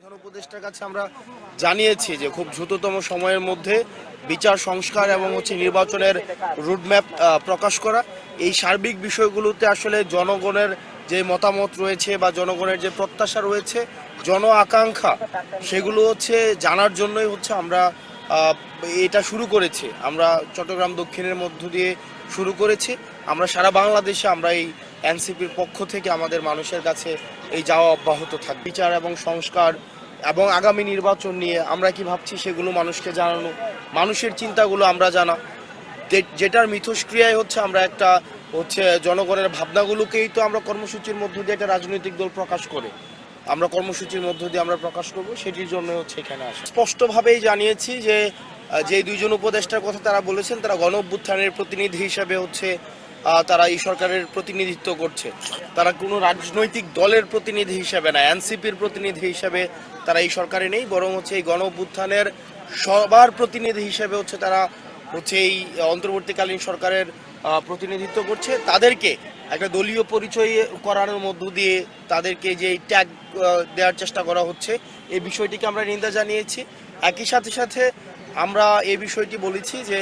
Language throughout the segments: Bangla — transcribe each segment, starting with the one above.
প্রধান উপদেষ্টার কাছে আমরা জানিয়েছি যে খুব দ্রুততম সময়ের মধ্যে বিচার, সংস্কার এবং হচ্ছে নির্বাচনের রুটম্যাপ প্রকাশ করা। এই সার্বিক বিষয়গুলোতে আসলে জনগণের যে মতামত রয়েছে বা জনগণের যে প্রত্যাশা রয়েছে, জন আকাঙ্ক্ষা, সেগুলো হচ্ছে জানার জন্যই হচ্ছে আমরা এটা শুরু করেছে। আমরা চট্টগ্রাম দক্ষিণের মধ্য দিয়ে শুরু করেছি। আমরা সারা বাংলাদেশে আমরা এই এনসিপির পক্ষ থেকে আমাদের মানুষের কাছে এই যাওয়া অব্যাহত থাকবে। বিচার এবং সংস্কার এবং আগামী নির্বাচন নিয়ে আমরা কি ভাবছি সেগুলো মানুষকে জানানো, মানুষের চিন্তাগুলো আমরা জানা। যেটার মিথস্ক্রিয়ায় হচ্ছে আমরা একটা হচ্ছে জনগণের ভাবনাগুলোকেই তো আমরা কর্মসূচির মধ্য দিয়ে একটা রাজনৈতিক দল প্রকাশ করে। আমরা কর্মসূচির মধ্য দিয়ে আমরা প্রকাশ করব, সেটির জন্য হচ্ছে এখানে আসা। স্পষ্টভাবেই জানিয়েছি যে যে দুইজন উপদেষ্টার কথা তারা বলেছেন, তারা গণ অভ্যুত্থানের প্রতিনিধি হিসাবে হচ্ছে তারা এই সরকারের প্রতিনিধিত্ব করছে। তারা কোনো রাজনৈতিক দলের প্রতিনিধি হিসাবে না, এনসিপির প্রতিনিধি হিসাবে তারা এই সরকারে নেই, বরং হচ্ছে এই গণ অভ্যুত্থানের সবার প্রতিনিধি হিসাবে হচ্ছে তারা হচ্ছে এই অন্তর্বর্তীকালীন সরকারের প্রতিনিধিত্ব করছে। তাদেরকে একটা দলীয় পরিচয় করানোর মধ্য দিয়ে তাদেরকে যে ট্যাগ দেওয়ার চেষ্টা করা হচ্ছে এই বিষয়টিকে আমরা নিন্দা জানিয়েছি। একই সাথে সাথে আমরা এই বিষয়টি বলেছি যে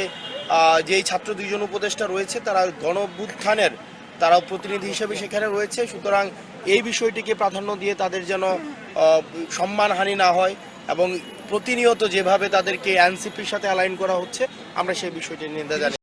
আহ, যে ছাত্র দুইজন উপদেষ্টা রয়েছে তারা গণ অভ্যুত্থানের তারা প্রতিনিধি হিসেবে সেখানে রয়েছে। সুতরাং এই বিষয়টিকে প্রাধান্য দিয়ে তাদের যেন সম্মানহানি না হয় এবং প্রতিনিয়ত যেভাবে তাদেরকে এনসিপির সাথে অ্যালাইন করা হচ্ছে আমরা সেই বিষয়টি নিন্দা জানি